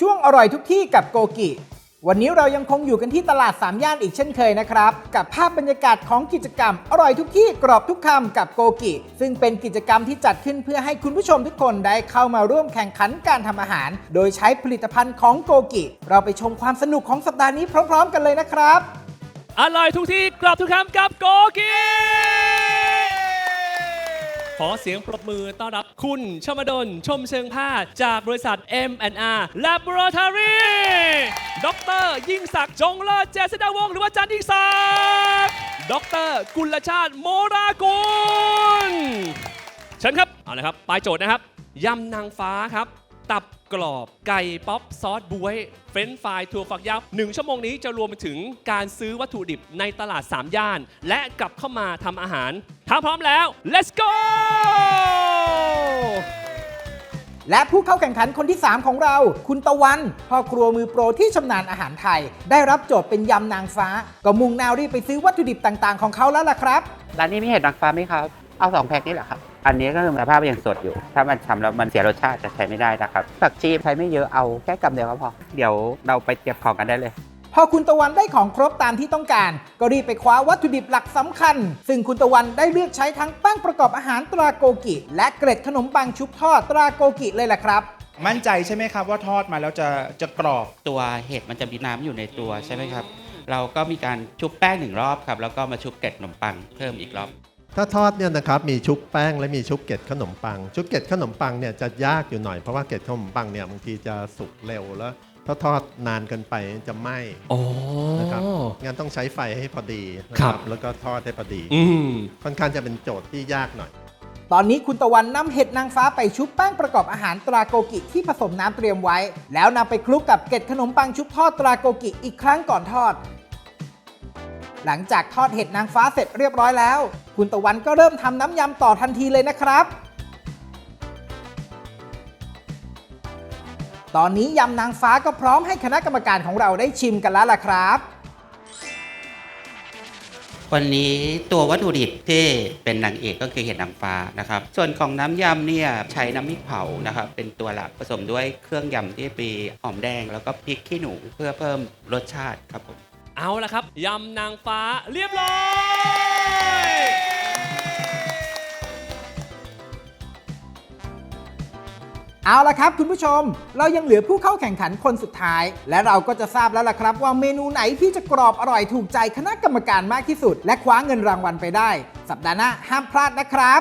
ช่วงอร่อยทุกที่กับโกกิ วันนี้เรายังคงอยู่กันที่ตลาดสามย่านอีกเช่นเคยนะครับ กับภาพบรรยากาศของกิจกรรม อร่อยทุกที่กรอบทุกคำกับโกกิ ซึ่งเป็นกิจกรรมที่จัดขึ้นเพื่อให้คุณผู้ชมทุกคนได้เข้ามาร่วมแข่งขันการทำอาหาร โดยใช้ผลิตภัณฑ์ของโกกิ เราไปชมความสนุกของสัปดาห์นี้พร้อม ๆ กันเลยนะครับ อร่อยทุกที่กรอบทุกคำกับโกกิ ขอเสียงปรบมือต้อนรับคุณชมดล ชมเชิงผ้าจากบริษัท M&R Laboratory ดร ยิ่งศักดิ์จงเลิศเจษฎาวงศ์หรือว่าจันยิ่งศักดิ์ดร กุลชาติ โมรากุลเชิญครับ เอาละครับปลายโจทย์นะครับ ยำนางฟ้าครับ ตับ กรอบ ไก่ป๊อปซอสบวย เฟรนช์ฟรายถั่วฝักยาวหนึ่งชั่วโมงนี้จะรวมไปถึงการซื้อวัตถุดิบในตลาด 3 ย่าน และกลับเข้ามาทำอาหารถ้าพร้อมแล้ว let's go และผู้เข้าแข่งขันคนที่ 3 ของเรา คุณตะวันพ่อครัวมือโปรที่ชำนาญอาหารไทย ได้รับโจทย์เป็นยำนางฟ้า ก็มุ่งแนวรีบไปซื้อวัตถุดิบต่างๆ ของเขาแล้วล่ะครับร้านนี้มีเห็ดนางฟ้าไหมครับ เอาสองแพ็คนี่แหละครับ อันนี้ก็คือสภาพยังสดอยู่ ถ้ามันทำแล้วมันเสียรสชาติจะใช้ไม่ได้นะครับผักชีใช้ไม่เยอะเอาแค่กำเดียวก็พอ เดี๋ยวเราไปเก็บของกันได้เลย พอคุณตะวันได้ของครบตามที่ต้องการ ก็รีบไปคว้าวัตถุดิบหลักสำคัญ ซึ่งคุณตะวันได้เลือกใช้ทั้งแป้งประกอบอาหารตราโกกิ และเกล็ดขนมปังชุบทอดตราโกกิเลยล่ะครับ มั่นใจใช่ไหมครับว่าทอดมาแล้วจะจะกรอบ ตัวเห็ดมันจะมีน้ำอยู่ในตัวใช่ไหมครับ เราก็มีการชุบแป้งหนึ่งรอบครับ แล้วก็มาชุบเกล็ดขนมปังเพิ่มอีกรอบ ถ้าทอดเนี่ยนะครับมีชุบแป้งและมีชุบเกล็ดขนมปัง ชุบเกล็ดขนมปังเนี่ยจะยากอยู่หน่อยเพราะว่าเกล็ดขนมปังเนี่ยบางทีจะสุกเร็วแล้ว ถ้าทอดนานเกินไปจะไหม้อ๋อ นะครับงั้นต้องใช้ไฟให้พอดีนะคครัรับ บแล้วก็ทอดได้พอดี อืม ค่อนข้างจะเป็นโจทย์ที่ยากหน่อย ตอนนี้คุณตะวันนำเห็ดนางฟ้าไปชุบแป้งประกอบอาหารตราโกกิที่ผสมน้ำเตรียมไว้ แล้วนำไปคลุกกับเกล็ดขนมปังชุบทอดตราโกกิอีกครั้งก่อนทอด หลังจากทอดเห็ดนางฟ้าเสร็จเรียบร้อยแล้ว คุณตะวันก็เริ่มทำน้ำยำต่อทันทีเลยนะครับ ตอนนี้ยำนางฟ้าก็พร้อมให้คณะกรรมการของเราได้ชิมกันแล้วล่ะครับ วันนี้ตัววัตถุดิบที่เป็นนางเอกก็คือเห็ดนางฟ้านะครับ ส่วนของน้ำยำเนี่ยใช้น้ำพริกเผานะครับ เป็นตัวหลักผสมด้วยเครื่องยำที่มีหอมแดง แล้วก็พริกขี้หนูเพื่อเพิ่มรสชาติครับผม เอาละครับยำนางฟ้าเรียบร้อย เอาละครับคุณผู้ชม เรายังเหลือผู้เข้าแข่งขันคนสุดท้าย และเราก็จะทราบแล้วล่ะครับ ว่าเมนูไหนที่จะกรอบอร่อยถูกใจคณะกรรมการมากที่สุด และคว้าเงินรางวัลไปได้ สัปดาห์หน้าห้ามพลาดนะครับ